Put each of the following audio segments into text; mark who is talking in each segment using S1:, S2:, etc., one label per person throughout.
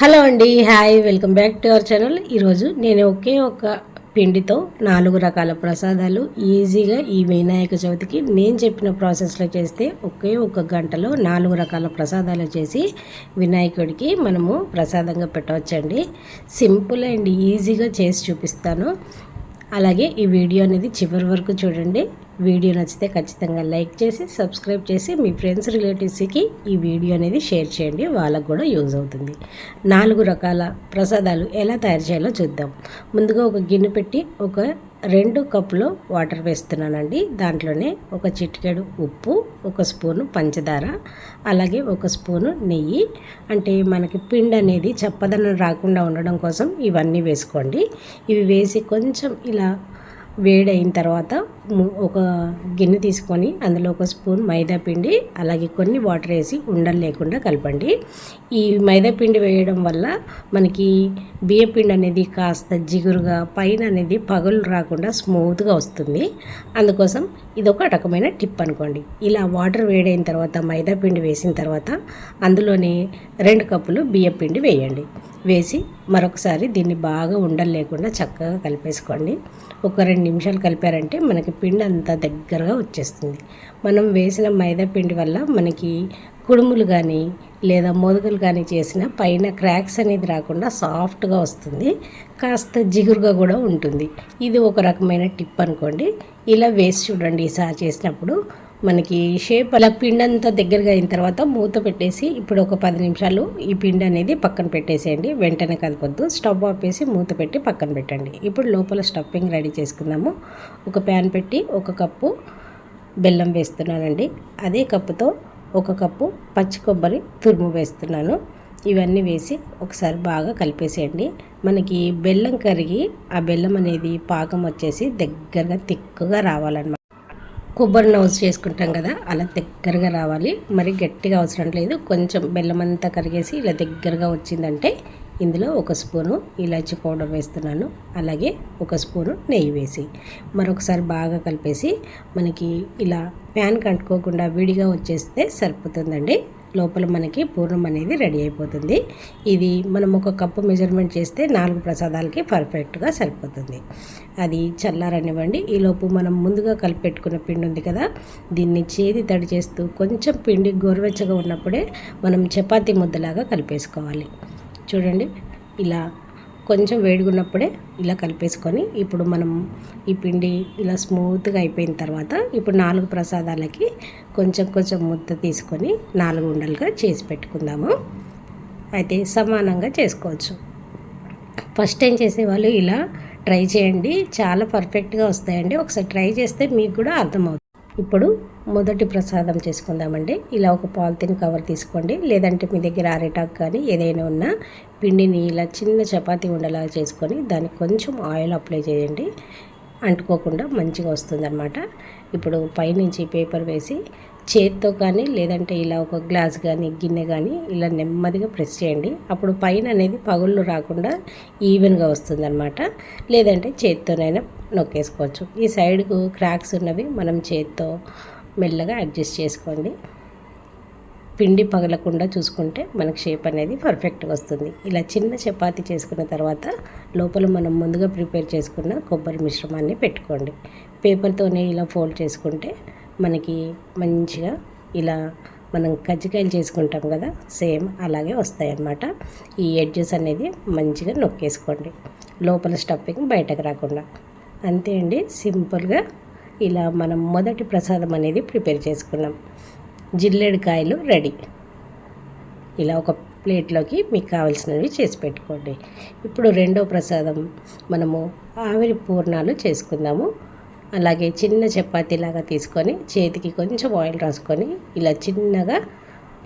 S1: Hello అండి hi welcome back to our channel. ఈరోజు నేను ఒకే ఒక పిండితో నాలుగు రకాల ప్రసాదాలు ఈజీగా ఈ వినాయక చవితికి నేను చెప్పిన ప్రాసెస్లో చేస్తే ఒకే ఒక గంటలో నాలుగు రకాల ప్రసాదాలు చేసి వినాయకుడికి మనము ప్రసాదంగా పెట్టవచ్చండి. సింపుల్ అండ్ ఈజీగా చేసి చూపిస్తాను. అలాగే ఈ వీడియో అనేది చివరి వరకు చూడండి. వీడియో నచ్చితే ఖచ్చితంగా లైక్ చేసి సబ్స్క్రైబ్ చేసి మీ ఫ్రెండ్స్ రిలేటివ్స్కి ఈ వీడియో అనేది షేర్ చేయండి. వాళ్ళకు కూడా యూజ్ అవుతుంది. నాలుగు రకాల ప్రసాదాలు ఎలా తయారు చేయాలో చూద్దాం. ముందుగా ఒక గిన్నె పెట్టి ఒక రెండు కప్పులు వాటర్ వేస్తున్నానండి. దాంట్లోనే ఒక చిటికెడు ఉప్పు ఒక స్పూను పంచదార అలాగే ఒక స్పూను నెయ్యి. అంటే మనకి పిండి అనేది చప్పదనం రాకుండా ఉండడం కోసం ఇవన్నీ వేసుకోండి. ఇవి వేసి కొంచెం ఇలా వేడైన తర్వాత ఒక గిన్నె తీసుకొని అందులో ఒక స్పూన్ మైదా పిండి అలాగే కొన్ని వాటర్ వేసి ఉండలు లేకుండా కలపండి. ఈ మైదా పిండి వేయడం వల్ల మనకి బియ్య పిండి అనేది కాస్త జిగురుగా పైన అనేది పగులు రాకుండా స్మూత్గా వస్తుంది. అందుకోసం ఇది ఒక రకమైన టిప్ అనుకోండి. ఇలా వాటర్ వేడైన తర్వాత మైదా పిండి వేసిన తర్వాత అందులోనే రెండు కప్పులు బియ్య పిండి వేయండి. వేసి మరొకసారి దీన్ని బాగా ఉండలు లేకుండా చక్కగా కలిపేసుకోండి. ఒక రెండు నిమిషాలు కలిపారంటే మనకి పిండి అంతా దగ్గరగా వచ్చేస్తుంది. మనం వేసిన మైదా పిండి వల్ల మనకి కుడుములు కానీ లేదా మోదుగులు కానీ చేసిన పైన క్రాక్స్ అనేది రాకుండా సాఫ్ట్గా వస్తుంది. కాస్త జిగురుగా కూడా ఉంటుంది. ఇది ఒక రకమైన టిప్ అనుకోండి. ఇలా వేసి చూడండి ఈసారి చేసినప్పుడు. మనకి షేప్ అలా పిండి అంతా దగ్గరగా అయిన తర్వాత మూత పెట్టేసి ఇప్పుడు ఒక పది నిమిషాలు ఈ పిండి అనేది పక్కన పెట్టేసేయండి. వెంటనే కలపొద్దు స్టవ్ ఆపేసి మూత పెట్టి పక్కన పెట్టండి. ఇప్పుడు లోపల స్టఫింగ్ రెడీ చేసుకుందాము. ఒక ప్యాన్ పెట్టి ఒక కప్పు బెల్లం వేస్తున్నానండి. అదే కప్పుతో ఒక కప్పు పచ్చి కొబ్బరి తురుము వేస్తున్నాను. ఇవన్నీ వేసి ఒకసారి బాగా కలిపేసేయండి. మనకి బెల్లం కరిగి ఆ బెల్లం అనేది పాకం వచ్చేసి దగ్గరగా తిక్కుగా రావాలన్నమాట. కొబ్బరి నౌజ్ చేసుకుంటాం కదా అలా దగ్గరగా రావాలి. మరి గట్టిగా అవసరం లేదు. కొంచెం బెల్లం అంతా కరిగేసి ఇలా దగ్గరగా వచ్చిందంటే ఇందులో ఒక స్పూను ఇలాచి పౌడర్ వేస్తున్నాను. అలాగే ఒక స్పూను నెయ్యి వేసి మరొకసారి బాగా కలిపేసి మనకి ఇలా ప్యాన్ కంటుకోకుండా విడిగా వచ్చేస్తే సరిపోతుందండి. లోపల మనకి పూర్ణం అనేది రెడీ అయిపోతుంది. ఇది మనం ఒక కప్పు మెజర్మెంట్ చేస్తే నాలుగు ప్రసాదాలకి పర్ఫెక్ట్గా సరిపోతుంది. అది చల్లారనివ్వండి. ఈలోపు మనం ముందుగా కలిపెట్టుకున్న పిండి ఉంది కదా దీన్ని చేది తడి చేస్తూ కొంచెం పిండి గోరువెచ్చగా ఉన్నప్పుడే మనం చపాతీ ముద్దలాగా కలిపేసుకోవాలి. చూడండి ఇలా కొంచెం వేడిగున్నప్పుడే ఇలా కలిపేసుకొని ఇప్పుడు మనం ఈ పిండి ఇలా స్మూత్గా అయిపోయిన తర్వాత ఇప్పుడు నాలుగు ప్రసాదాలకి కొంచెం కొంచెం ముద్ద తీసుకొని నాలుగు ఉండలుగా చేసి పెట్టుకుందాము. అయితే సమానంగా చేసుకోవచ్చు. ఫస్ట్ టైం చేసేవాళ్ళు ఇలా ట్రై చేయండి. చాలా పర్ఫెక్ట్గా వస్తాయండి. ఒకసారి ట్రై చేస్తే మీకు కూడా అర్థమవుతుంది. ఇప్పుడు మొదటి ప్రసాదం చేసుకుందామండి. ఇలా ఒక పాలిథిన్ కవర్ తీసుకోండి. లేదంటే మీ దగ్గర అరిటాక్ కానీ ఏదైనా ఉన్నా పిండిని ఇలా చిన్న చపాతీ ఉండలా చేసుకొని దానికి కొంచెం ఆయిల్ అప్లై చేయండి. అంటుకోకుండా మంచిగా వస్తుందన్నమాట. ఇప్పుడు పైనుంచి పేపర్ వేసి చేత్తో కానీ లేదంటే ఇలా ఒక గ్లాస్ కానీ గిన్నె కానీ ఇలా నెమ్మదిగా ప్రెస్ చేయండి. అప్పుడు పైన అనేది పగుళ్ళు రాకుండా ఈవెన్గా వస్తుందన్నమాట. లేదంటే చేత్తోనైనా నొక్కేసుకోవచ్చు. ఈ సైడ్కు క్రాక్స్ ఉన్నవి మనం చేత్తో మెల్లగా అడ్జస్ట్ చేసుకోండి. పిండి పగలకుండా చూసుకుంటే మనకు షేప్ అనేది పర్ఫెక్ట్గా వస్తుంది. ఇలా చిన్న చపాతి చేసుకున్న తర్వాత లోపల మనం ముందుగా ప్రిపేర్ చేసుకున్న కొబ్బరి మిశ్రమాన్ని పెట్టుకోండి. పేపర్తోనే ఇలా ఫోల్డ్ చేసుకుంటే మనకి మంచిగా ఇలా మనం కజ్జికాయలు చేసుకుంటాం కదా సేమ్ అలాగే వస్తాయన్నమాట. ఈ ఎడ్జెస్ అనేది మంచిగా నొక్కేసుకోండి. లోపల స్టఫింగ్ బయటకు రాకుండా. అంతే అండి సింపుల్గా ఇలా మనం మొదటి ప్రసాదం అనేది ప్రిపేర్ చేసుకున్నాం. జిల్లేడుకాయలు రెడీ. ఇలా ఒక ప్లేట్లోకి మీకు కావాల్సినవి చేసి పెట్టుకోండి. ఇప్పుడు రెండో ప్రసాదం మనము ఆవిరి పూర్ణాలు చేసుకుందాము. అలాగే చిన్న చపాతీలాగా తీసుకొని చేతికి కొంచెం ఆయిల్ రాసుకొని ఇలా చిన్నగా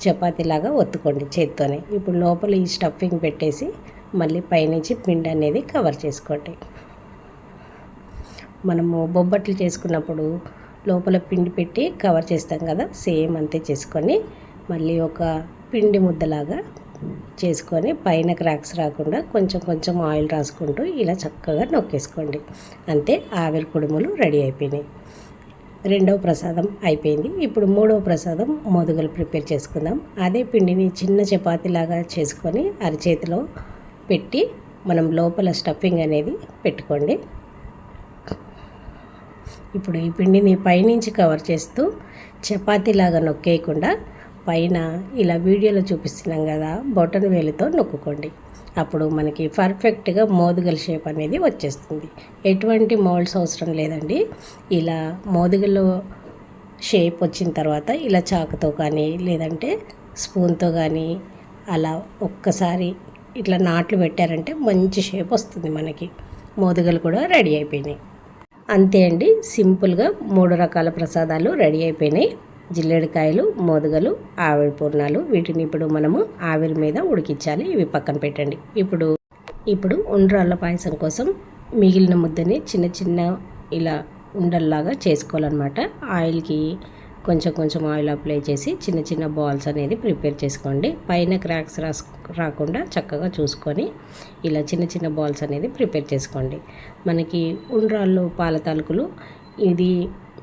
S1: చపాతీలాగా ఒత్తుకోండి చేతితోనే. ఇప్పుడు లోపల ఈ స్టఫింగ్ పెట్టేసి మళ్ళీ పైనుంచి పిండి అనేది కవర్ చేసుకోండి. మనము బొబ్బట్లు చేసుకున్నప్పుడు లోపల పిండి పెట్టి కవర్ చేస్తాం కదా సేమ్ అంతే చేసుకొని మళ్ళీ ఒక పిండి ముద్దలాగా చేసుకొని పైన క్రాక్స్ రాకుండా కొంచెం కొంచెం ఆయిల్ రాసుకుంటూ ఇలా చక్కగా నొక్కేసుకోండి. అంతే ఆవిరి కుడుములు రెడీ అయిపోయినాయి. రెండవ ప్రసాదం అయిపోయింది. ఇప్పుడు మూడవ ప్రసాదం మొదుగలు ప్రిపేర్ చేసుకుందాం. అదే పిండిని చిన్న చపాతీలాగా చేసుకొని అరచేతిలో పెట్టి మనం లోపల స్టఫింగ్ అనేది పెట్టుకోండి. ఇప్పుడు ఈ పిండిని పైనుంచి కవర్ చేస్తూ చపాతీలాగా నొక్కేయకుండా పైన ఇలా వీడియోలో చూపిస్తున్నాం కదా బొటన్ వేలుతో నొక్కుకోండి. అప్పుడు మనకి పర్ఫెక్ట్గా మోదుగల షేప్ అనేది వచ్చేస్తుంది. ఎటువంటి మోల్డ్స్ అవసరం లేదండి. ఇలా మోదుగలు షేప్ వచ్చిన తర్వాత ఇలా చాకుతో కానీ లేదంటే స్పూన్తో కానీ అలా ఒక్కసారి ఇట్లా నాట్లు పెట్టారంటే మంచి షేప్ వస్తుంది మనకి. మోదుగలు కూడా రెడీ అయిపోయినాయి. అంతే అండి. సింపుల్గా మూడు రకాల ప్రసాదాలు రెడీ అయిపోయినాయి. జిల్లేడికాయలు మోదుగలు ఆవిరి పూర్ణాలు వీటిని ఇప్పుడు మనము ఆవిరి మీద ఉడికించాలి. ఇవి పక్కన పెట్టండి. ఇప్పుడు ఇప్పుడు ఉండ్రాళ్ళ పాయసం కోసం మిగిలిన ముద్దని చిన్న చిన్న ఇలా ఉండల్లాగా చేసుకోవాలన్నమాట. ఆయిల్కి కొంచెం కొంచెం ఆయిల్ అప్లై చేసి చిన్న చిన్న బాల్స్ అనేది ప్రిపేర్ చేసుకోండి. పైన క్రాక్స్ రాస్ రాకుండా చక్కగా చూసుకొని ఇలా చిన్న చిన్న బాల్స్ అనేది ప్రిపేర్ చేసుకోండి. మనకి ఉండ్రాళ్ళు పాల తాలూకులు ఇది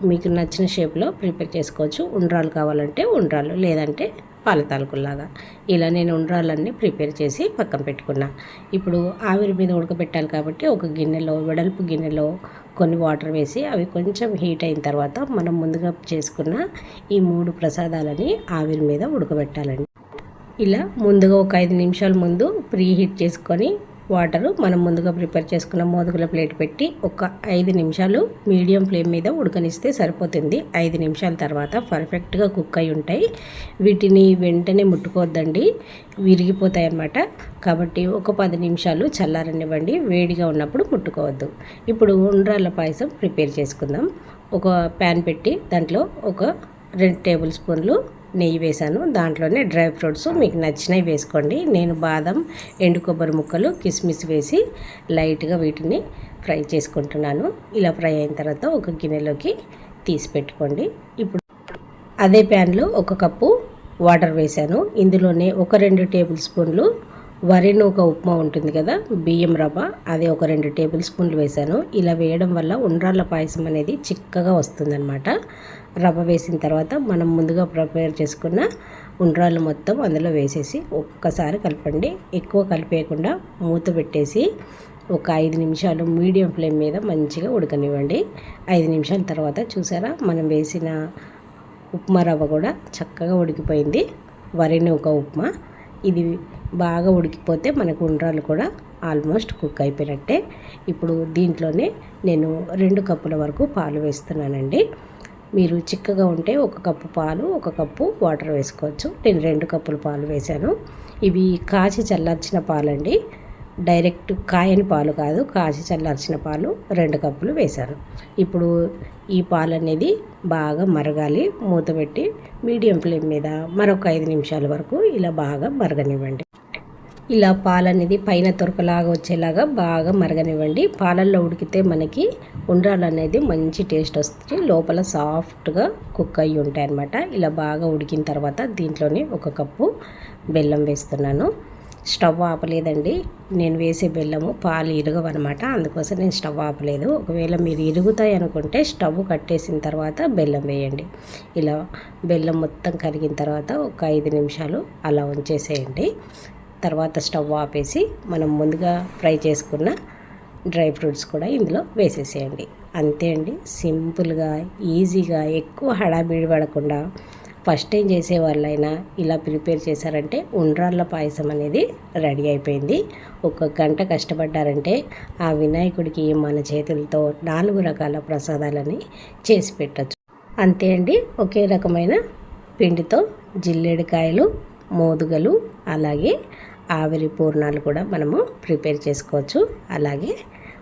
S1: మీకు నచ్చిన షేప్లో ప్రిపేర్ చేసుకోవచ్చు. ఉండ్రాలు కావాలంటే ఉండ్రాలు లేదంటే పాలతాలకుల్లాగా ఇలా నేను ఉండ్రాలన్నీ ప్రిపేర్ చేసి పక్కన పెట్టుకున్నా. ఇప్పుడు ఆవిరి మీద ఉడకబెట్టాలి కాబట్టి ఒక గిన్నెలో వెడల్పు గిన్నెలో కొన్ని వాటర్ వేసి అవి కొంచెం హీట్ అయిన తర్వాత మనం ముందుగా చేసుకున్న ఈ మూడు ప్రసాదాలని ఆవిరి మీద ఉడకబెట్టాలండి. ఇలా ముందుగా ఒక ఐదు నిమిషాల ముందు ప్రీ హీట్ చేసుకొని వాటరు మనం ముందుగా ప్రిపేర్ చేసుకున్న మోదుగుల ప్లేట్ పెట్టి ఒక ఐదు నిమిషాలు మీడియం ఫ్లేమ్ మీద ఉడకనిస్తే సరిపోతుంది. ఐదు నిమిషాల తర్వాత పర్ఫెక్ట్గా కుక్ అయి ఉంటాయి. వీటిని వెంటనే ముట్టుకోవద్దండి. విరిగిపోతాయి అన్నమాట. కాబట్టి ఒక పది నిమిషాలు చల్లారనివ్వండి. వేడిగా ఉన్నప్పుడు ముట్టుకోవద్దు. ఇప్పుడు ఉండ్రాళ్ళ పాయసం ప్రిపేర్ చేసుకుందాం. ఒక ప్యాన్ పెట్టి దాంట్లో ఒక రెండు టేబుల్ స్పూన్లు నెయ్యి వేసాను. దాంట్లోనే డ్రై ఫ్రూట్స్ మీకు నచ్చినవి వేసుకోండి. నేను బాదం ఎండు కొబ్బరి ముక్కలు కిస్మిస్ వేసి లైట్గా వీటిని ఫ్రై చేసుకుంటున్నాను. ఇలా ఫ్రై అయిన తర్వాత ఒక గిన్నెలోకి తీసి పెట్టుకోండి. ఇప్పుడు అదే ప్యాన్లో ఒక కప్పు వాటర్ వేసాను. ఇందులోనే ఒక రెండు టేబుల్ స్పూన్లు వరి నూక ఉప్మా ఉంటుంది కదా బియ్యం రవ్వ అది ఒక రెండు టేబుల్ స్పూన్లు వేసాను ఇలా వేయడం వల్ల ఉండ్రాళ్ళ పాయసం అనేది చిక్కగా వస్తుందన్నమాట. రవ్వ వేసిన తర్వాత మనం ముందుగా ప్రిపేర్ చేసుకున్న ఉండ్రాళ్ళు మొత్తం అందులో వేసేసి ఒక్కసారి కలపండి. ఎక్కువ కలిపేయకుండా మూత పెట్టేసి ఒక ఐదు నిమిషాలు మీడియం ఫ్లేమ్ మీద మంచిగా ఉడకనివ్వండి. ఐదు నిమిషాల తర్వాత చూసారా మనం వేసిన ఉప్మా రవ్వ కూడా చక్కగా ఉడికిపోయింది. వరిని ఒక ఉప్మా ఇది బాగా ఉడికిపోతే మనకు ఉండ్రాలు కూడా ఆల్మోస్ట్ కుక్ అయిపోయినట్టే. ఇప్పుడు దీంట్లోనే నేను రెండు కప్పుల వరకు పాలు వేస్తున్నానండి. మీరు చిక్కగా ఉంటే ఒక కప్పు పాలు ఒక కప్పు వాటర్ వేసుకోవచ్చు. నేను రెండు కప్పులు పాలు వేశాను. ఇవి కాచి చల్లార్చిన పాలండి. డైరెక్ట్ కాయని పాలు కాదు కాచి చల్లార్చిన పాలు రెండు కప్పులు వేశారు ఇప్పుడు ఈ పాలు అనేది బాగా మరగాలి. మూత పెట్టి మీడియం ఫ్లేమ్ మీద మరొక ఐదు నిమిషాల వరకు ఇలా బాగా మరగనివ్వండి. ఇలా పాలు అనేది పైన తొరకలాగా వచ్చేలాగా బాగా మరగనివ్వండి. పాలల్లో ఉడికితే మనకి ఉండ్రాలు అనేది మంచి టేస్ట్ వస్తుంది. లోపల సాఫ్ట్గా కుక్ అయ్యి ఉంటాయి అన్నమాట ఇలా బాగా ఉడికిన తర్వాత దీంట్లోనే ఒక కప్పు బెల్లం వేస్తున్నాను. స్టవ్ ఆపలేదండి. నేను వేసే బెల్లము పాలు ఇరగవన్నమాట అందుకోసం నేను స్టవ్ ఆపలేదు. ఒకవేళ మీరు ఇరుగుతాయి అనుకుంటే స్టవ్ కట్టేసిన తర్వాత బెల్లం వేయండి. ఇలా బెల్లం మొత్తం కరిగిన తర్వాత ఒక ఐదు నిమిషాలు అలా ఉంచేసేయండి. తర్వాత స్టవ్ ఆపేసి మనం ముందుగా ఫ్రై చేసుకున్న డ్రై ఫ్రూట్స్ కూడా ఇందులో వేసేసేయండి. అంతే అండి. సింపుల్గా ఈజీగా ఎక్కువ హడాబిడి పడకుండా ఫస్ట్ టైం చేసే వాళ్ళైనా ఇలా ప్రిపేర్ చేశారంటే ఉండ్రాళ్ళ పాయసం అనేది రెడీ అయిపోయింది. ఒక గంట కష్టపడ్డారంటే ఆ వినాయకుడికి మన చేతులతో నాలుగు రకాల ప్రసాదాలని చేసి పెట్టచ్చు. అంతే అండి ఒకే రకమైన పిండితో జిల్లేడికాయలు మోదుగలు అలాగే ఆవిరి పూర్ణాలు కూడా మనము ప్రిపేర్ చేసుకోవచ్చు. అలాగే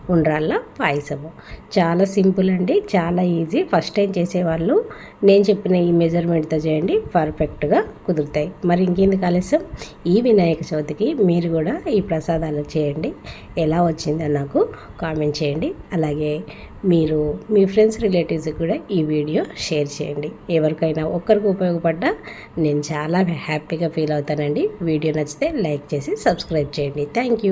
S1: ఉండ్రాళ్ళ పాయసము. చాలా సింపుల్ అండి చాలా ఈజీ. ఫస్ట్ టైం చేసేవాళ్ళు నేను చెప్పిన ఈ మెజర్మెంట్తో చేయండి పర్ఫెక్ట్గా కుదురుతాయి. మరి ఇంకెందుకు ఆలస్యం? ఈ వినాయక చవితికి మీరు కూడా ఈ ప్రసాదాలు చేయండి. ఎలా వచ్చిందో నాకు కామెంట్ చేయండి. అలాగే మీరు మీ ఫ్రెండ్స్ రిలేటివ్స్కి కూడా ఈ వీడియో షేర్ చేయండి. ఎవరికైనా ఒక్కరికి ఉపయోగపడ్డా నేను చాలా హ్యాపీగా ఫీల్ అవుతానండి. వీడియో నచ్చితే లైక్ చేసి సబ్స్క్రైబ్ చేయండి. Thank you.